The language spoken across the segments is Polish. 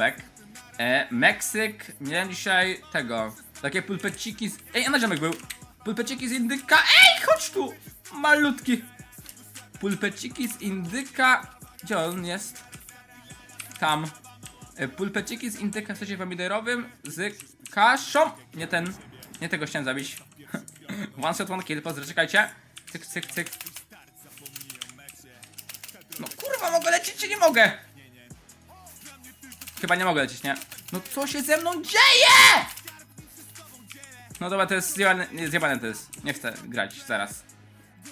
Tak. E, Meksyk, miałem dzisiaj tego, takie pulpeciki z... Ej, a na ziomek był. Pulpeciki z indyka, ej, chodź tu, malutki. Pulpeciki z indyka, gdzie on jest? Tam. E, Pulpeciki z indyka w sosie pomidorowym z kaszą. Nie ten, nie tego chciałem zabić. one shot, one kill, pozdro. Cyk, cyk, cyk. No kurwa, mogę lecieć czy nie mogę? Chyba nie mogę lecieć, nie? No co się ze mną dzieje? No dobra, to jest zjebane, nie, zjebane to jest. Nie chcę grać, zaraz.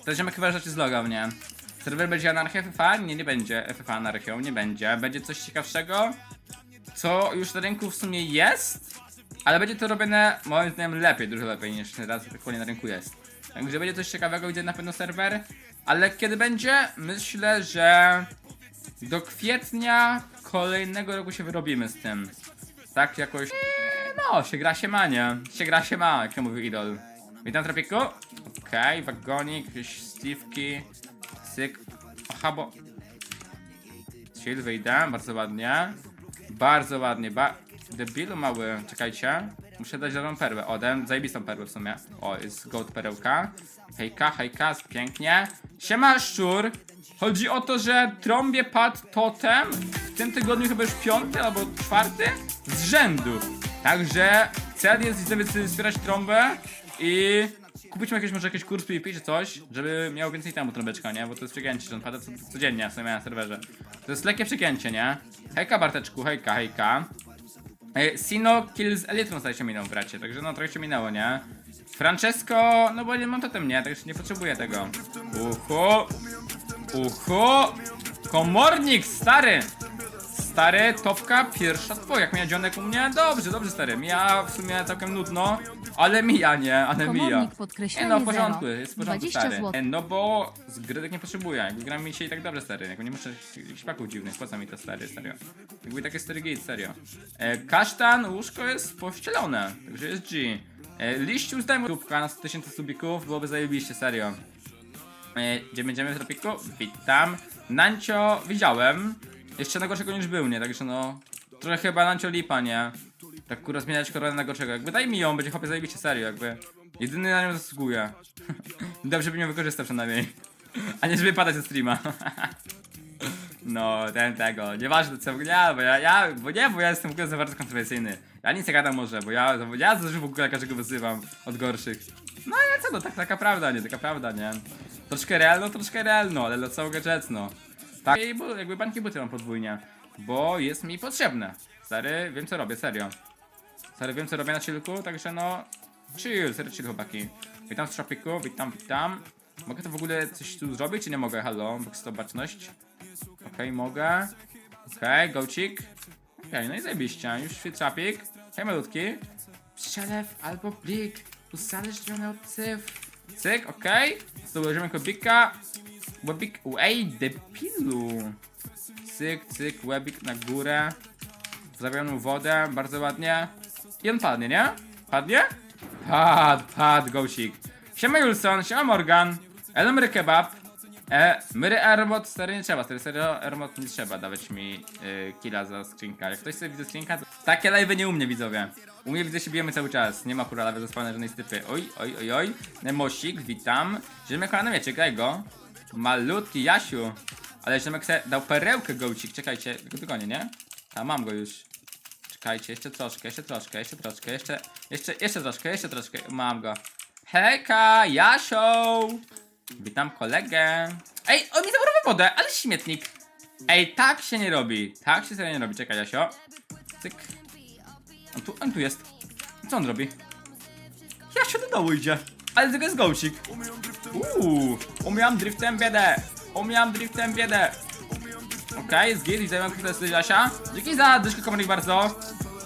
To ziomek chyba rzeczy zlogał, nie? Serwer będzie anarchia FFA? Nie, nie będzie FFA anarchią, nie będzie. Będzie coś ciekawszego, co już na rynku w sumie jest, ale będzie to robione moim zdaniem lepiej, dużo lepiej niż teraz aktualnie na rynku jest. Także będzie coś ciekawego, gdzie na pewno serwer, ale kiedy będzie? Myślę, że do kwietnia kolejnego roku się wyrobimy z tym. Tak jakoś. Eee, No, się gra się ma, nie? Się gra się ma, jak to mówił idol. Witam trapiku. Okej, wagonik, jakieś sliwki. Syk. Aha, bo. Shield wyjdę, bardzo ładnie. Bardzo ładnie, ba... Debilu mały, czekajcie. Muszę dać żadną perłę. O, dałem zajebistą perłę w sumie. O, jest gold perełka. Hejka, hejka, pięknie. Siema, szczur. Chodzi o to, że trąbie padł totem tym tygodniu chyba już piąty albo czwarty z rzędu. Także cel jest sobie zbierać trąbę i kupić mu jakieś może jakiś kurs PvP czy coś, żeby miał więcej temu trąbeczka, nie? Bo to jest przegięcie, że on pada co, codziennie w sumie na serwerze. To jest lekkie przegięcie, nie? Hejka Barteczku, hejka, hejka. E, Sino Kills Elytron stale się minął, bracie, także no trochę się minęło, nie? Francesco, no bo nie mam totem, nie? Także nie potrzebuję tego. Uhu, uhu, komornik, stary! Stary, topka, pierwsza twoja, jak mija dzionek u mnie? Dobrze, dobrze stary, mija w sumie całkiem nudno, ale mija, nie? Ale mija. Komornik Nie podkreślenie no, w porządku, zero. jest w porządku, 20 stary. zł. E, No bo z gry nie potrzebuję, jakby gra mi się i tak dobrze, stary. Jakby nie muszę jakichś paków dziwnych, po co mi to, stary, serio. Jakby takie stary gate, serio. E, kasztan, łóżko jest pościelone, także jest G. E, liściu zdajmy tubka na 100 tysięcy subików, byłoby zajebiście, serio. E, gdzie będziemy w tropiku? Witam. Nancio widziałem. Jeszcze na gorszego niż był, nie? Także no... Trochę chyba Nancio lipa, nie? Tak kurwa zmieniać koronę na gorszego. Jakby daj mi ją, będzie chłopie zajebiście serio, jakby. Jedyny na nią zasługuje. Dobrze by nie wykorzystał przynajmniej. A nie żeby padać ze streama. No, ten tego. Nieważne co, nie, bo ja, ja, bo nie, bo ja jestem w ogóle za bardzo kontrowersyjny. Ja nic nie gadam może, bo ja, bo ja w ogóle każdego wyzywam od gorszych. No ale co, no tak, taka prawda, nie, taka prawda, nie. Troszkę realno, troszkę realno, ale no co mogę rzec, no. Tak, i jakby bańki buty mam podwójnie, bo jest mi potrzebne. Stary, wiem co robię, serio. Stary, wiem co robię na chillku, także no... Chill, serio chill chłopaki. Witam w tropiku, witam, witam. Mogę to w ogóle coś tu zrobić, czy nie mogę? Halo, bo to baczność. Okej, mogę. Okej, gocik. Okej, no i zajebiście. Już świetrapik. Hej, malutki. Przelew albo blik. Uzależniony od cyfr. Cyk, okej. Zdobyliśmy kobika. Webik. Ej, debilu. Cyk, cyk, webik na górę. Zabieram wodę, bardzo ładnie. I on padnie, nie? Padnie? Pad, pad, gocik. Siema Julson, siema Morgan. Elmer Kebab. E, Myry Ermot, stary nie trzeba, stary serio Ermot nie trzeba dawać mi y, killa za skrzynka. Jak ktoś sobie widzę skrzynka, to takie live nie u mnie widzowie. U mnie widzę się bijemy cały czas, nie ma kurwa lewy zaspane żadnej stypy. Oj, oj, oj, oj. Nemosik, witam. Ziemek na miecie, graj go. Malutki Jasiu. Ale Ziemek se dał perełkę gołcik, czekajcie, tylko dogonię, nie? A mam go już. Czekajcie, jeszcze troszkę, jeszcze troszkę, jeszcze troszkę, jeszcze, jeszcze, jeszcze troszkę, jeszcze troszkę. Mam go. Hejka, Jasio! Witam kolegę. Ej, on mi zabrał wodę, ale śmietnik. Ej, tak się nie robi. Tak się nie robi. Czekaj, Jasio. Cyk. On tu, on tu jest. Co on robi? Jasio do dołu idzie. Ale tego jest gołcik. Uuu, umiałam driftem biedę. Umiałam driftem biedę. Okej, jest git, widzę, to jest Jasia. Dzięki za dyszkę komornik bardzo.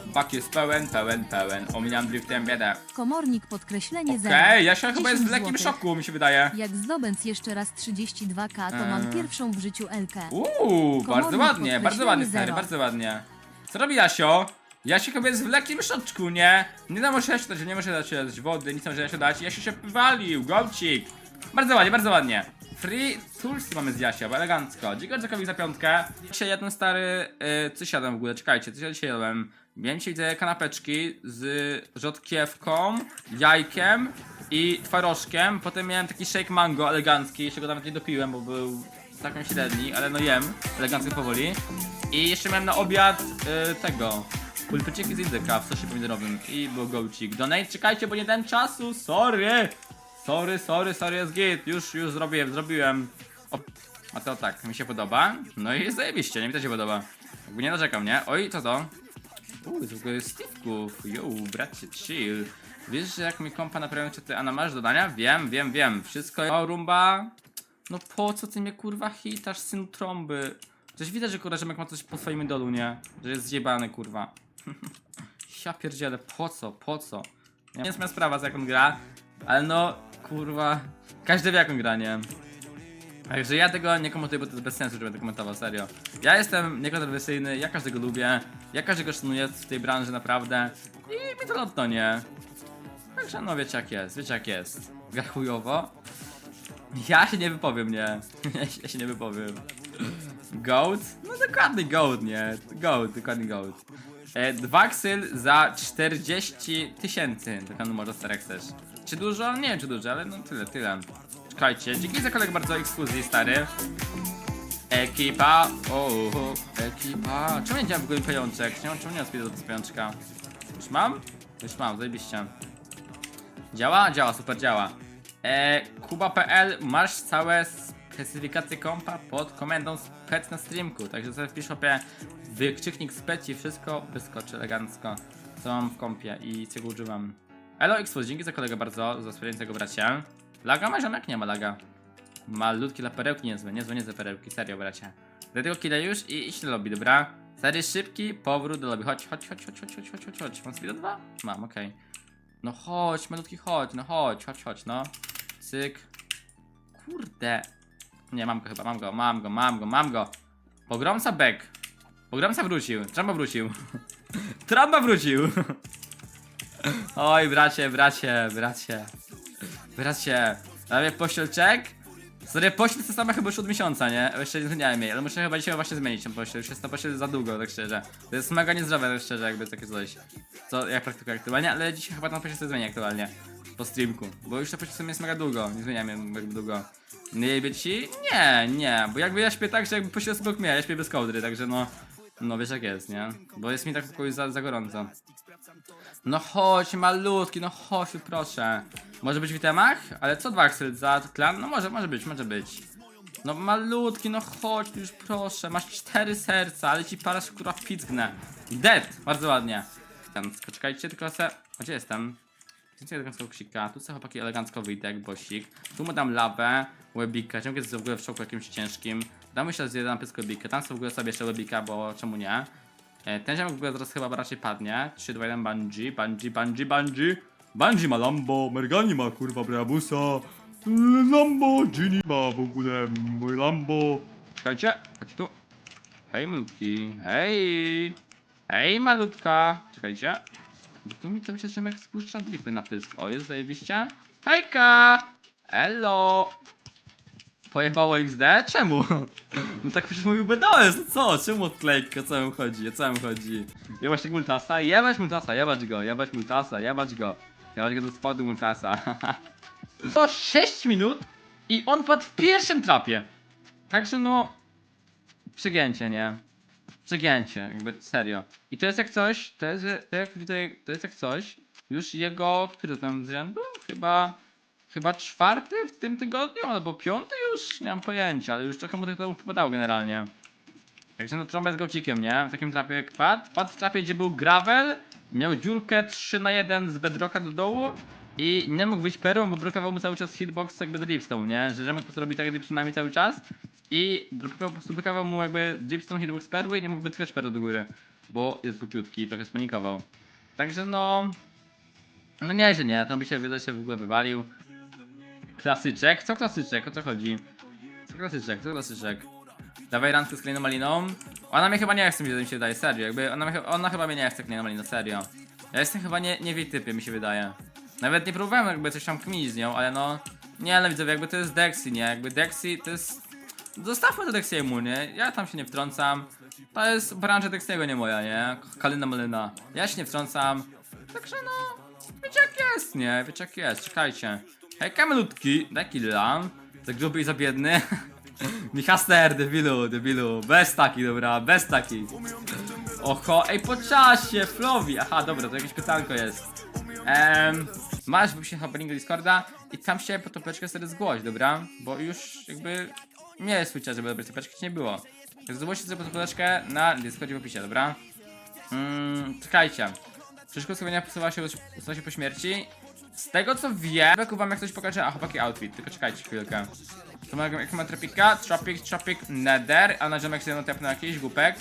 Bak jest pełen, pełen, pełen. Omijam driftem biedę. Komornik podkreślenie Okej, zero. Jasia chyba jest w 10 lekkim złotych. szoku, mi się wydaje. Jak zdobędz jeszcze raz 32k, to mam Eee. pierwszą w życiu Elkę. Uuu, bardzo ładnie, bardzo ładnie, stary, bardzo ładnie. Co robi Jasio? Jasio chyba jest w lekkim szoczku, nie? Nie da może Jasio dać, nie może dać dać wody, nic nie może Jasio dać. Jasio się wywalił, golcik. Bardzo ładnie, bardzo ładnie. Free Toolsy mamy z Jasia, bo elegancko. Dziękuję Jackowi za piątkę. Dzisiaj jeden stary, yy, coś jadłem w ogóle, czekajcie, coś ja dzisiaj jadłem. Miałem dzisiaj te kanapeczki z rzodkiewką, jajkiem i twarożkiem. Potem miałem taki shake mango elegancki, jeszcze go nawet nie dopiłem, bo był taką średni, ale no jem, elegancko powoli. I jeszcze miałem na obiad yy, tego, pulpyciki z indyka w sosie pomidorowym i był gołcik. Donate, czekajcie, bo nie dałem czasu, sorry! Sorry, sorry, sorry, jest git, już, już zrobiłem, zrobiłem. O, a to tak, mi się podoba. No i zajebiście, nie mi to się podoba. Jakby nie narzekam, nie? Oj, co to? Uuu, w ogóle Steve'ków. Yo, bracie, chill. Wiesz, że jak mi kompa naprawią ty, a masz dodania? Wiem, wiem, wiem. Wszystko. O, rumba. No po co ty mnie kurwa hitasz, syn trąby? Coś widać, że kurwa, Rzemek ma coś po swoim idolu, nie? Że jest zjebany, kurwa. Ja pierdzielę, po co, po co? Nie jest moja sprawa, za jaką gra, ale no, kurwa, każdy wie jaką gra, nie? Także ja tego nie komentuję, bo to jest bez sensu, żeby to komentował, serio. Ja jestem niekontrowersyjny, ja każdego lubię, ja każdego szanuję w tej branży naprawdę i mi to lotno, nie? Także no wiecie jak jest, wiecie jak jest. Gra chujowo. Ja się nie wypowiem, nie? Ja się nie wypowiem. Goat? No dokładnie goat, nie? Goat, dokładnie goat. E, dwa ksyl za 40 tysięcy. Dokładnie może stary jak chcesz. Czy dużo? Nie wiem czy dużo, ale no tyle, tyle. Czekajcie, dzięki za koleg bardzo ekskluzji, stary. Ekipa, o, ekipa. Czemu nie działa w ogóle pajączek? Nie mam czemu nie odpidę do pajączka? Już mam? Już mam, zajebiście. Działa? Działa, super działa. E, Kuba.pl masz całe specyfikacje kompa pod komendą spec na streamku, także sobie wpisz opie wykrzyknik spec i wszystko wyskoczy elegancko, co mam w kompie i czego używam. Elo Xfus, dzięki za kolegę bardzo, za wspierającego bracia. Laga ma ziomek? Nie ma laga. Malutki dla perełki niezłe, niezłe, niezłe perełki, serio bracia. Do tego killa już i idź do lobby, dobra? Stary szybki powrót do lobby, chodź, chodź, chodź, chodź, chodź, chodź, chodź, chodź, chodź. Mam speeda 2? Mam, okej. No chodź, malutki chodź, no chodź, chodź, chodź, no. Cyk. Kurde. Nie, mam go chyba, mam go, mam go, mam go, mam go. Pogromca back. Pogromca wrócił, Tramba wrócił. Tramba wrócił. Oj, bracie, bracie, bracie. Bracie. Prawie pościelczek. Sorry, pościel to sama chyba już od miesiąca, nie? Jeszcze nie zmieniałem jej, ale muszę chyba dzisiaj właśnie zmienić ten pościel. Już jest to pościel za długo, tak szczerze. To jest mega niezdrowe, tak szczerze, jakby takie coś. Co ja praktykuję aktualnie, ale dzisiaj chyba ten pościel sobie zmienię aktualnie. Po streamku. Bo już to pościel sobie jest mega długo, nie zmieniam ją jakby długo. Nie jebie ci? Nie, nie, bo jakby ja śpię tak, że jakby pościel sobie mnie, ja śpię bez kołdry, także no... No wiesz jak jest, nie? Bo jest mi tak w pokoju za, za gorąco. No chodź, malutki, no chodź, proszę. Może być w itemach? Ale co dwa Axel za klan? No może, może być, może być. No malutki, no chodź już proszę. Masz cztery serca, ale ci parasz kurwa pizgnę. Dead! Bardzo ładnie. Tam, czekajcie, tylko se... A Gdzie jestem? Więcej eleganckiego ksika. Tu sobie chłopaki elegancko wyjdę jak bosik. Tu mu dam lawę, webika. Ciągle jest w ogóle w szoku jakimś ciężkim. Damy się zjedę na pysku webika. Tam sobie w ogóle sobie jeszcze webika, bo czemu nie? E, Ten ziomek w ogóle zaraz chyba raczej padnie. 3, 2, 1, bungee, bungee, bungee, bungee. Bungee ma Lambo, Mergani ma kurwa Brabusa. Lamborghini ma w ogóle mój Lambo. Czekajcie, chodź tu. Hej malutki, hej. Hej malutka. Czekajcie. Bo tu mi to się ziomek spuszcza drifty na pysk. O, jest zajebiście. Hejka! Elo! Pojebało XD? Czemu? No tak przecież mówił BDOS, no co? Czemu odklejka? Co mu chodzi? O co mu chodzi? Jebać tego multasa? Jebać multasa, jebać go, jebać multasa, jebać go. Jebać go do spodu multasa. To 6 minut i on padł w pierwszym trapie. Także no... Przegięcie, nie? Przegięcie, jakby serio. I to jest jak coś, to jest, to jak, to jest jak coś, już jego, który tam z rzędu? Chyba, chyba czwarty w tym tygodniu, albo piąty już? Nie mam pojęcia, ale już trochę mu to wypadało generalnie. Także no trąbę z gałcikiem, nie? W takim trapie jak padł. Padł w trapie, gdzie był gravel, miał dziurkę 3 na 1 z bedrocka do dołu i nie mógł wyjść perą, bo blokował mu cały czas hitbox jakby dripstone, nie? Że Rzemek po prostu robi tak dripstonami cały czas i blokował, po prostu blokował mu jakby dripstone hitbox perły i nie mógł wytkać perły do góry, bo jest głupiutki i trochę spanikował. Także no... No nie, że nie, to by się się w ogóle wywalił. Klasyczek? Co klasyczek? O co chodzi? Co klasyczek? Co klasyczek? Dawaj randkę z Kleinem Maliną. Ona mnie chyba nie chce, mi się wydaje, serio. Jakby ona, mnie- ona chyba mnie nie chce Kleinem Maliną, serio. Ja jestem chyba nie, nie w jej typie, mi się wydaje. Nawet nie próbowałem jakby coś tam kminić z nią, ale no... Nie, ale widzowie, jakby to jest Dexy, nie? Jakby Dexy to jest... Zostawmy to Dexiemu, nie? Ja tam się nie wtrącam. To jest branża Dexiego, nie moja, nie? Kalina Malina. Ja się nie wtrącam. Także no... Wiecie jak jest, nie? Wiecie jak jest, czekajcie. Hej, kamelutki, daj killa. Za gruby i za biedny. Michaster, debilu, debilu. Bez taki, dobra, bez taki. Oho, ej, po czasie, Flowi. Aha, dobra, to jakieś pytanko jest. Ehm, masz chyba link do Discorda i tam się po topeczkę sobie zgłoś, dobra? Bo już jakby nie jest swój czas, żeby dobrać topeczkę, czy nie było. Zgłoście sobie po topeczkę na Discordzie w opisie, dobra? Mm, czekajcie. Przeszkoda schowania posuwa się, posuwa się po śmierci. Z tego co wiem, Beku wam jak coś pokaże, a chłopaki outfit, tylko czekajcie chwilkę. To ma, jak ma tropika, tropic, tropic, nether, a na ziomek sobie natepnę jakiś głupek.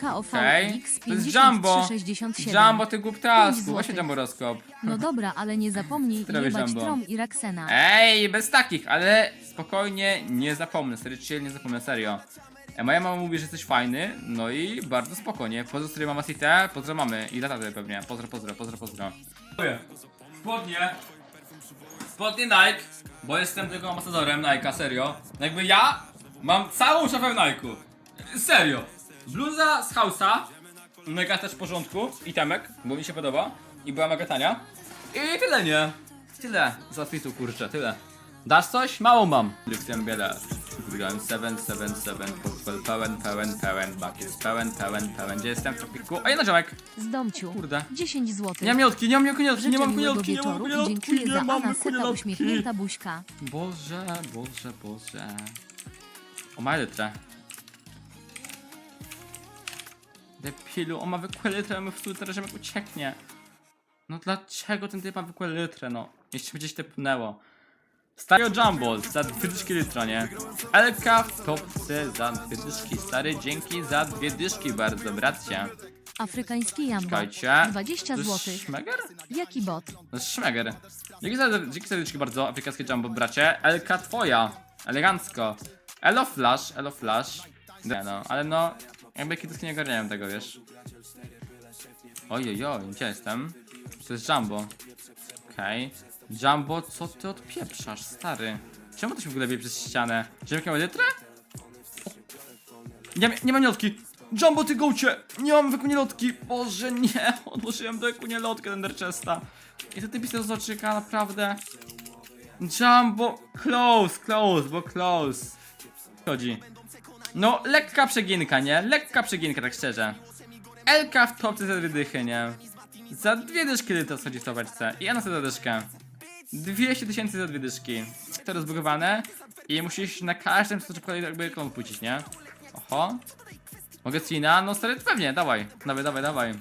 KOV Okej. X To jest Jumbo. 5367. Jumbo, ty głuptasku, właśnie. Jumbo rozkop. No dobra, ale nie zapomnij Zdrowie, jebać Jumbo. Trom i Raksena. Ej, bez takich, ale spokojnie, nie zapomnę, serio, chill, nie zapomnę, serio. E, moja mama mówi, że jesteś fajny, no i bardzo spokojnie. Pozdro sobie mama Cité, pozdro mamy i lataty pewnie. Pozdro, pozdro, pozdro, pozdro. Spodnie. Spodnie Nike, bo jestem tylko ambasadorem Nike'a, serio. Jakby ja mam całą szafę Nike'u. Serio. Bluza z House'a, mega też w porządku, i temek, bo mi się podoba, i była mega tania. I tyle, nie? Tyle z outfitu, kurczę, tyle. Dasz coś? Mało mam. Liftem biedę. Wygrałem 7, 7, 7, portfel pełen, pełen, pełen, bucket pełen, pełen, pełen. Gdzie jestem w tropiku? A jedna ziomek. Z domciu. Kurde. 10 zł. Nie mam miotki, nie mam kuniotki, nie mam miłego kuniotki, nie mam wieczoru i kuniotki, dziękuję nie za mam uśmiechnięta buźka. Boże, Boże, Boże. O, ma litrę. Depilu, on ma wykłe litrę, my w teraz jak ucieknie. No dlaczego ten typ ma wykłe litrę, no? Jeszcze gdzieś tepnęło. Stary Jumbo za dwie dyszki litra, nie? Elka w topce za dwie dyszki. Stary, dzięki za dwie dyszki bardzo, bracie. Afrykański jambo. Czekajcie. 20 To jest zł. Szmeger? Jaki bot? To jest szmeger. Dzięki za, dzięki serdecznie bardzo, afrykańskie jumbo, bracie. Elka twoja. Elegancko. Elo Flash, Elo Flash. Nie no, ale no, jakby kiedyś nie ogarniałem tego, wiesz. Ojojoj, gdzie jestem? To jest Jumbo. Okej. Jumbo, co ty odpieprzasz, stary? Czemu to się w ogóle bije przez ścianę? Żeby miał litrę? O. Nie, nie mam lotki. Jumbo, ty gołcie! Nie mam wykunie lotki. Boże, nie. Odłożyłem do wykunie lotkę Enderchesta. I to ty pisał z oczyka, naprawdę. Jumbo, close, close, bo close. Chodzi. No, lekka przeginka, nie? Lekka przeginka, tak szczerze. Elka w topce za dwie dychy, nie? Za dwie dyszki to schodzi w topeczce. I ja na za dyszkę. 200 tysięcy za dwie dyszki. To rozbugowane. I musisz na każdym stoczku jakby klon płacić, nie? Oho. Mogę Cina? No stary, pewnie, dawaj. Dawaj, dawaj, dawaj.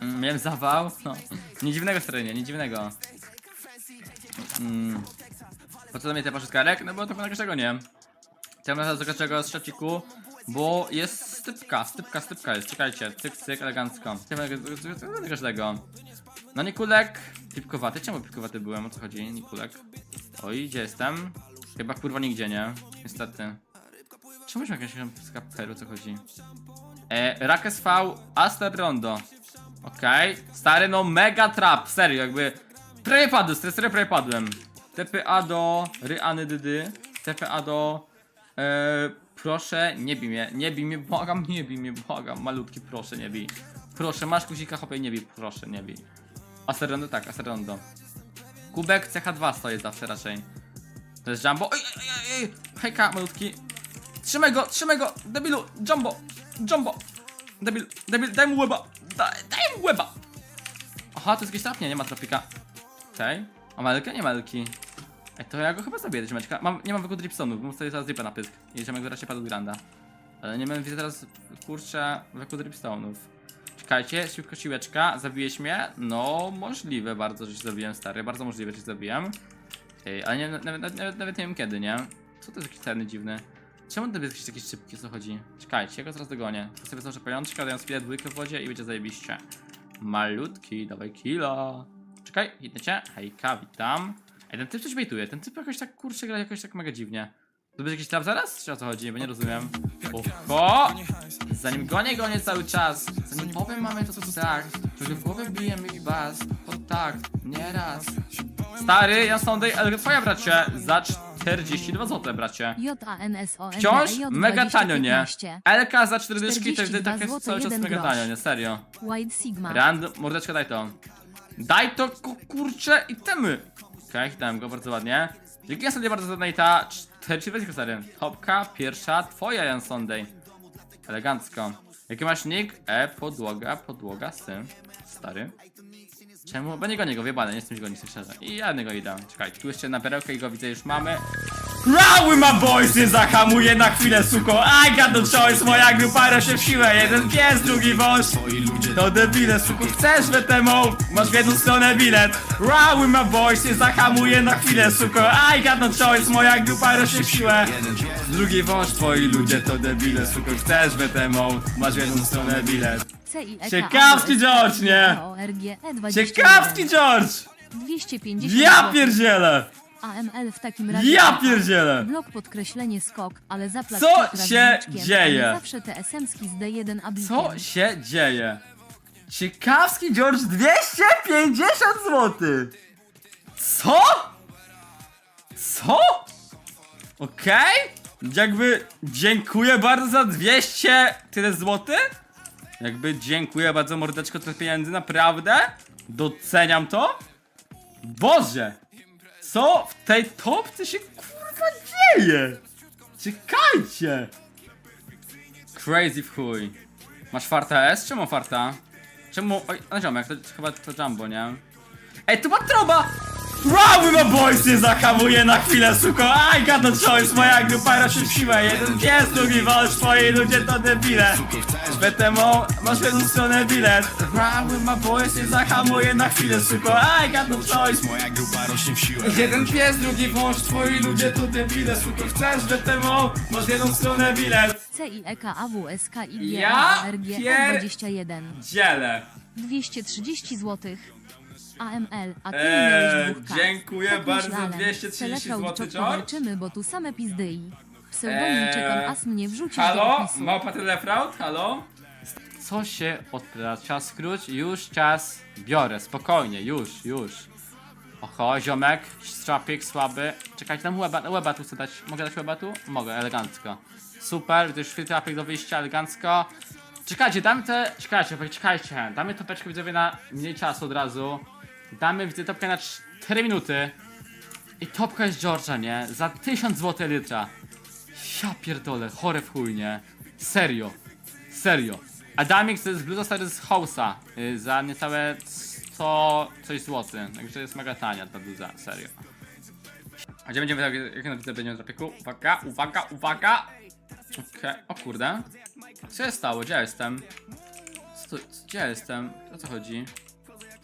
Mm, miałem zawał. No. Nie dziwnego stary, nie dziwnego. Mm. Po co do mnie te parzykarek? No bo to na każdego nie. Chciałem na do z szaciku, bo jest stypka, stypka, stypka jest. Czekajcie, cyk, cyk, elegancko. Chciałem na każdego. No Nikulek, pipkowaty. Czemu pipkowaty byłem? O co chodzi? Nikulek. Oj, gdzie jestem? Chyba kurwa nigdzie, nie? Niestety. Czemu się jakaś skaperu, co chodzi? E, Rakes V, Aster Rondo. Okej. Stary, no mega trap, serio, jakby. Prawie padłem, stary, serio prawie padłem. TPA do Ryany Dydy. TPA do. E, proszę, nie bij mnie, nie bij mnie, błagam, nie bij mnie, błagam. Malutki, proszę, nie bij. Proszę, masz kusika, hopie, nie bij, proszę, nie bij. Aster Rondo, tak, Aster Rondo. Kubek CH2 stoi zawsze raczej. To jest Jumbo. Oj, oj, oj, oj. Hejka, malutki. Trzymaj go, trzymaj go, debilu, Jumbo, Jumbo. Debil, debil, daj mu łeba, daj, daj mu łeba. Aha, to jest jakieś trapnie, nie ma tropika. Okej, a malkę? Nie malki. Ej, to ja go chyba zabiję, ziomeczka. Mam, nie mam wyku dripstonów, bym sobie teraz dripa na pysk. I ziomek raczej padł granda. Ale nie mam widzę teraz, kurczę, wyku dripstonów. Czekajcie, szybko siłeczka, zabiłeś mnie? No, możliwe bardzo, że się zabiłem, stary, bardzo możliwe, że się zabiłem. Ej, ale nie, nawet, nawet, nawet, nie wiem kiedy, nie? Co to jest taki czarny dziwny? Czemu ten jest jakiś taki szybki, o co chodzi? Czekajcie, ja go zaraz dogonię. To sobie założę pajączka, daję chwilę dwójkę w wodzie i będzie zajebiście. Malutki, dawaj kilo. Czekaj, idę cię. Hejka, witam. Ej, ten typ coś bejtuje, ten typ jakoś tak, kurczę, gra jakoś tak mega dziwnie. To będzie jakiś trap zaraz? Czy o co chodzi? Bo nie rozumiem. Oho! Zanim gonię, gonię cały czas. Zanim powiem mamy to, co tak. Że w głowę bije mi bas. To tak, nie raz. Stary, ja sądzę, ale twoja bracie, za 42 zł, bracie. Wciąż mega tanio, nie? LK za 4 dyszki to jest 42 takie złote, cały czas mega tanio, nie? Serio. White Sigma. Rand, mordeczka, daj to. Daj to, ku- kurcze, itemy. Okej, okay, dałem go bardzo ładnie. Dzięki ja sobie bardzo za donate'a. 40 weź stary. Topka, pierwsza, twoja Jan Sunday. Elegancko. Jaki masz nick? E, podłoga, podłoga, syn. Stary. Czemu? Bo nie gonię go, wiebane, nie chcę mi gonić, szczerze. I ja nie go idę. Czekaj, tu jeszcze na perełkę i go widzę, już mamy. Rały ma boys, nie zahamuje na chwilę, suko. I got no choice, moja grupa rośnie w siłę. Jeden pies, drugi wąż. To debile, suko, chcesz WTMO? Masz w jedną stronę bilet. Rały ma boys, nie zahamuje na chwilę, suko. I got no choice, moja grupa rośnie w siłę. Drugi wąż, twoi ludzie to debile, suko, chcesz WTMO? Masz w jedną stronę bilet. CIEK Ciekawski George, nie? ORGE Ciekawski George! 250 Ja pierdzielę! AML w takim razie. Ja pierdzielę! Blok podkreślenie skok, ale zapłać Co raz się dzieje? a nie zawsze te esemski z D1 ablikiem. Co się dzieje? Ciekawski George 250 zł! Co? Co? Okej? Jakby dziękuję bardzo za 200 tyle złotych? Jakby dziękuję bardzo mordeczko za pieniędzy, naprawdę? Doceniam to? Boże! Co w tej topce się kurwa dzieje? Czekajcie! Crazy w chuj. Masz farta S? Czemu farta? Czemu? Oj, no ziomek, to chyba to Jumbo, nie? Ej, tu ma troba! Rały ma boys nie zahamuje na chwilę, suko! I got no choice, moja grupa rośnie w siłę. Jeden pies, drugi wąż, twoi ludzie to debile. BTMO, masz w jedną stronę bilet. Ma boys nie zahamuje na chwilę, suko! I got no choice, Moja grupa rośnie w siłę Jeden pies, drugi wąż, twoi ludzie to debile, suko! Chcesz BTMO, masz w jedną stronę bilet. CIEK AWSK IGA Ja ORGE pier- 21 Dzielę. 230 zł. AML, a ty Eee, miałeś dwóch kart. dziękuję bardzo, myślałem. 230 Selekał zł, Czop George. powalczymy, bo tu same pizdyi. Pseudonim Eee, czekam, as mnie wrzucisz do Halo? opisu. Małpa Telefraud? Halo? Co się odpala? Czas skróć? Już czas biorę, spokojnie, już, już. Oho, ziomek, strapik słaby. Czekajcie, dam łeba, łeba tu chcę dać. Mogę dać łeba tu? Mogę, elegancko. Super, to już trapik do wyjścia, elegancko. Czekajcie, damy te... Czekajcie, czekajcie. Damy topeczkę widzowie na mniej czasu od razu. Damy widzę topkę na 4 minuty. I topka jest George'a, nie? Za 1000 zł litra. Ja pierdolę, chore w chuj, nie? Serio. Serio. Adamix to jest bluza stary z House'a. Y, za niecałe 100 coś złoty. Także jest mega tania ta bluza, serio. A gdzie będziemy, jak, jak na widzę, będziemy trapiku? Uwaga, uwaga, uwaga! Okej, o kurde. Co się stało? Gdzie ja jestem? Co gdzie ja jestem? O co chodzi?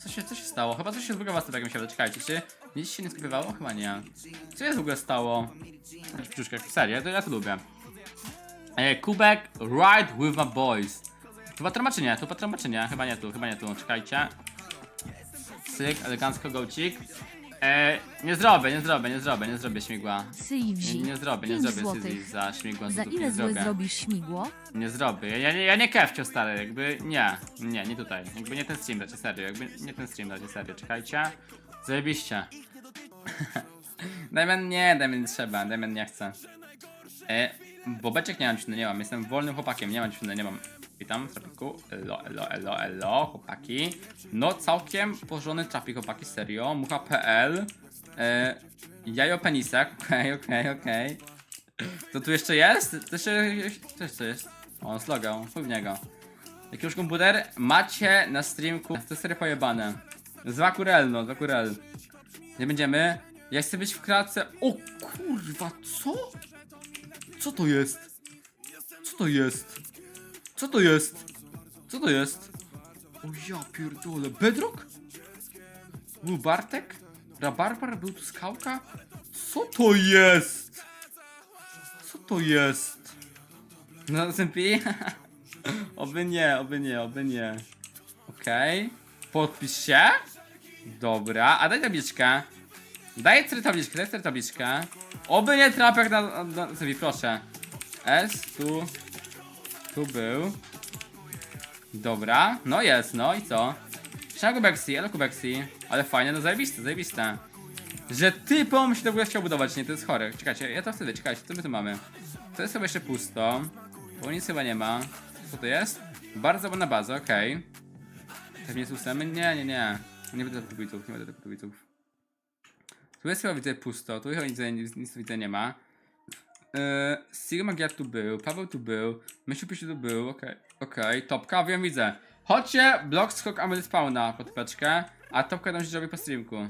Co się, co się stało? Chyba coś się z tym, jak mi się. Czekajcie, czy nic się nie skrywało? Chyba nie. Co się w ogóle stało? Brzuszka, serio, to ja to lubię. E, kubek Ride with my boys. Chyba trąba czy nie? Tu trąba czy nie? Chyba nie tu, chyba nie tu. Czekajcie. Syk, elegancko gołcik. E, nie zrobię, nie zrobię, nie zrobię, nie zrobię śmigła. Nie, nie zrobię, nie 5 zrobię złotych. Za śmigła. Za ile nie zrobię. zrobisz śmigło? Nie zrobię. Ja, ja, ja nie kefcio stary, jakby nie. Nie, nie tutaj. Jakby nie ten stream raczej, serio. Jakby nie ten stream raczej, serio. Czekajcie. Zajebiście. Dajmen nie, Dajmen nie trzeba, Dajmen nie chce. E, bobeczek nie mam dziewczyny, nie mam. Jestem wolnym chłopakiem, nie mam dziewczyny, nie mam. Witam w trafiku. Elo, elo, elo, elo, chłopaki. No, całkiem porządny trafik, chłopaki, serio. Mucha.pl e, Jajo penisek, okej, okej, okej. To tu jeszcze jest? To jeszcze, to jest. O, slogał, chuj w niego. Jaki już komputer macie na streamku? To serio pojebane. Zła kurel, no, zła kurel. Nie będziemy. Ja chcę być w kratce. O kurwa, co? Co to jest? Co to jest? Co to jest? Co to jest? O ja pierdolę. Bedrock? Był Bartek? Rabarbar? Był tu skałka? Co to jest? Co to jest? No, SMP? oby nie, oby nie, oby nie. Okej. Podpisz się. Dobra, a daj tabliczkę. Daj sobie tabliczkę, daj sobie tabliczkę. Oby nie trapek na, na, na proszę. S, tu. Tu był. Dobra, no jest, no i co? Siema Kubexi, elo Kubexi. Ale fajne, no zajebiste, zajebiste. że typom się to w ogóle chciał budować, nie, to jest chore. Czekajcie, ja to wtedy, czekajcie, co my tu mamy? To jest chyba jeszcze pusto, bo nic chyba nie ma. Co to jest? Bardzo ładna baza, okej. Pewnie susemy? Nie, nie, nie. Nie będę tych widzów, nie będę tych widzów. Tu jest chyba widzę pusto, tu chyba nic, nic, nic widzę nie ma. Yy, Sigma tu był, Paweł tu był, Mysiu Pysiu tu był, okej, okej, Topka, wiem, widzę. Chodźcie, blok skok Amel spawna pod peczkę, a Topka tam się robi po streamku.